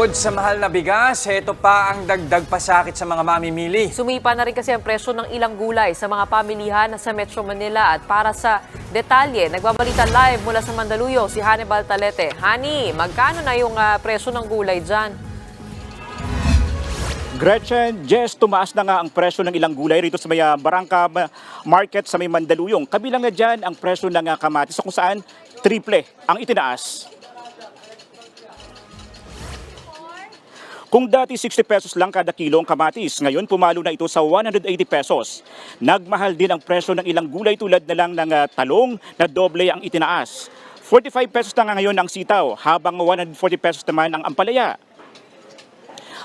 Bukod sa mahal na bigas, ito pa ang dagdag pasakit sa mga mamimili. Sumipa na rin kasi ang presyo ng ilang gulay sa mga pamilihan sa Metro Manila at para sa detalye, nagbabalita live mula sa Mandaluyong si Hannibal Talete. Hani, magkano na yung ah, presyo ng gulay dyan? Gretchen, Jess, tumaas na nga ang presyo ng ilang gulay rito sa may ah, Barangka Ma- Market sa may Mandaluyong. Kabilang na dyan ang presyo ng ah, kamatis kung saan triple ang itinaas. Kung dati 60 pesos lang kada kilo ang kamatis, ngayon pumalo na ito sa 180 pesos. Nagmahal din ang presyo ng ilang gulay tulad na lang ng ah, talong na doble ang itinaas. 45 pesos na nga ngayon ang sitaw, habang 140 pesos naman ang ampalaya.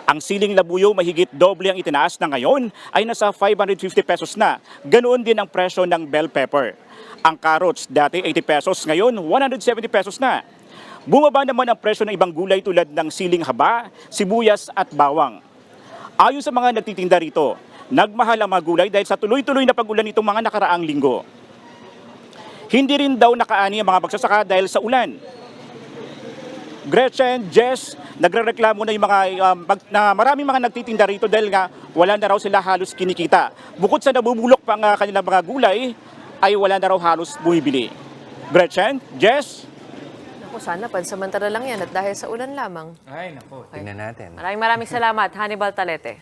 Ang siling labuyo mahigit doble ang itinaas na ngayon ay nasa 550 pesos na. Ganoon din ang presyo ng bell pepper. Ang carrots dati 80 pesos, ngayon 170 pesos na. Bumaba naman ang presyo ng ibang gulay tulad ng siling haba, sibuyas at bawang. Ayon sa mga nagtitinda rito, nagmahal ang mga gulay dahil sa tuloy-tuloy na pag-ulan nitong mga nakaraang linggo. Hindi rin daw nakaani ang mga magsasaka dahil sa ulan. Gretchen, Jess, nagrereklamo na yung mga um, mag- na maraming mga nagtitinda rito dahil nga wala na raw sila halos kinikita. Bukod sa nabubulok pa ang uh, kanilang mga gulay, ay wala na raw halos bumibili. Gretchen, Jess, Ako, sana pansamantala lang yan at dahil sa ulan lamang. Ay, naku. Tingnan natin. Maraming maraming salamat, Hannibal Talete.